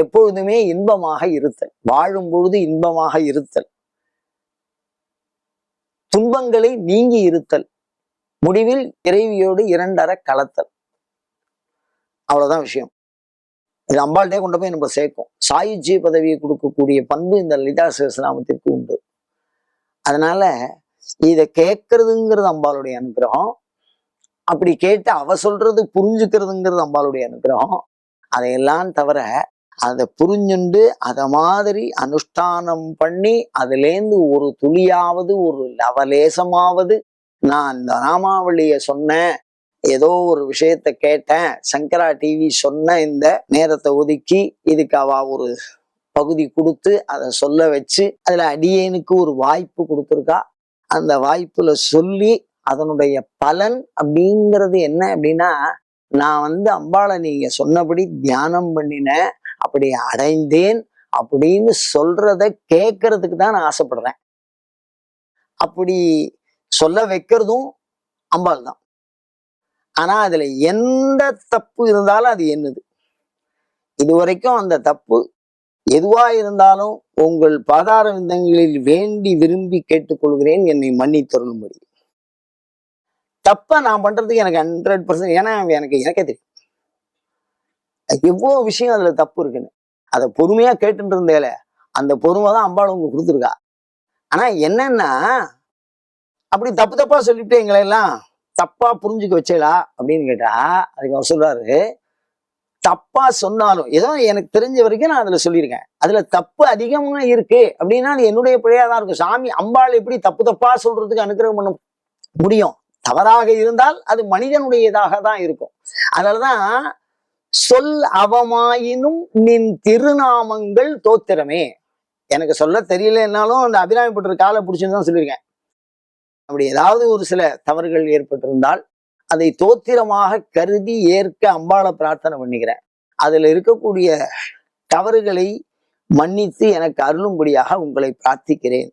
எப்பொழுதுமே இன்பமாக இருத்தல் வாழும் பொழுது இன்பமாக இருத்தல். துன்பங்களை நீங்கி இருத்தல் முடிவில் இறைவியோடு இரண்டர கலத்தல். அவ்வளவுதான் விஷயம். இது அம்பாள்டே கொண்டு போய் நம்ம சேர்க்கும். சாயுஜி பதவியை கொடுக்கக்கூடிய பண்பு இந்த லலிதா சகஸ்ரநாமத்திற்கு உண்டு. அதனால இதை கேட்கறதுங்கிறது அம்பாளுடைய அனுகிரகம். அப்படி கேட்டு அவ சொல்றது புரிஞ்சுக்கிறதுங்கிறது அம்பாளுடைய அனுகிரகம். அதையெல்லாம் தவிர அதை புரிஞ்சுண்டு அதை மாதிரி அனுஷ்டானம் பண்ணி அதுலேருந்து ஒரு துளியாவது ஒரு லவலேசமாவது நான் இந்த ராமாவளிய சொன்னேன். ஏதோ ஒரு விஷயத்த கேட்டேன். சங்கரா டிவி சொன்ன இந்த நேரத்தை ஒதுக்கி இதுக்கு அவ ஒரு பகுதி கொடுத்து அதை சொல்ல வச்சு அதுல அடியேனுக்கு ஒரு வாய்ப்பு கொடுத்துருக்கா. அந்த வாய்ப்புல சொல்லி அதனுடைய பலன் அப்படிங்கிறது என்ன அப்படின்னா நான் வந்து அம்பாளை நீங்க சொன்னபடி தியானம் பண்ணினேன். அப்படி அடைந்தேன் அப்படின்னு சொல்றத கேட்கறதுக்கு தான் நான் ஆசைப்படுறேன். அப்படி சொல்ல வைக்கிறதும் அம்பாள் தான். ஆனா அதுல எந்த தப்பு இருந்தாலும் அது என்னது? இதுவரைக்கும் அந்த தப்பு எதுவா இருந்தாலும் உங்கள் பாதார விந்தங்களில் வேண்டி விரும்பி கேட்டுக்கொள்கிறேன் என்னை மன்னித்தருளும்படி. தப்ப நான் பண்றதுக்கு எனக்கு ஹண்ட்ரட் பர்சன்ட் ஏன்னா எனக்கு எனக்கே தெரியும். எவ்வளோ விஷயம் அதுல தப்பு இருக்குன்னு. அதை பொறுமையா கேட்டுட்டு இருந்தேல அந்த பொறுமை தான் அம்பாள் உங்களுக்கு கொடுத்துருக்கா. ஆனா என்னன்னா அப்படி தப்பு தப்பா சொல்லிட்டு எங்களையெல்லாம் தப்பாக தப்பா புரிஞ்சுக்க வச்சேலா அப்படின்னு கேட்டா அதுக்கு அவர் சொல்றாரு தப்பா சொன்னாலும் ஏதோ எனக்கு தெரிஞ்ச வரைக்கும் நான் அதுல சொல்லியிருக்கேன். அதுல தப்பு அதிகமா இருக்கு அப்படின்னா அது என்னுடைய பிழையா தான் இருக்கும். சாமி அம்பாள் எப்படி தப்பு தப்பா சொல்றதுக்கு அனுகிரகம் பண்ண முடியும்? தவறாக இருந்தால் அது மனிதனுடையதாக தான் இருக்கும். அதனாலதான் சொல் அவமாயினும் நின் திருநாமங்கள் தோத்திரமே. எனக்கு சொல்ல தெரியலனாலும் அந்த அபிராமிப்பட்ட காலை பிடிச்சுன்னு தான் சொல்லியிருக்கேன். அப்படி ஏதாவது ஒரு சில தவறுகள் ஏற்பட்டிருந்தால் அதை தோத்திரமாக கருதி ஏற்க அம்பாளை பிரார்த்தனை பண்ணிக்கிறேன். அதுல இருக்கக்கூடிய தவறுகளை மன்னித்து எனக்கு அருளும்படியாக உங்களை பிரார்த்திக்கிறேன்.